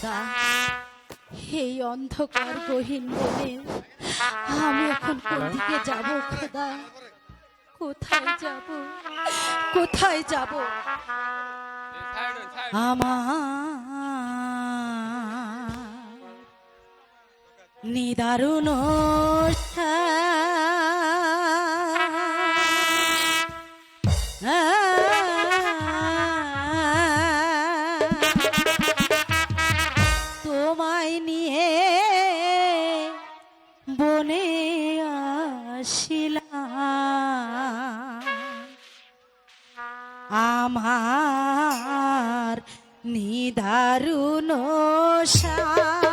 খোদা এই অন্ধকার গহীন বনে আমি এখন কোনদিকে যাব খোদা? কোথায় যাব? কোথায় যাব? আমার নিদারুণ আমার নিদারুণ সা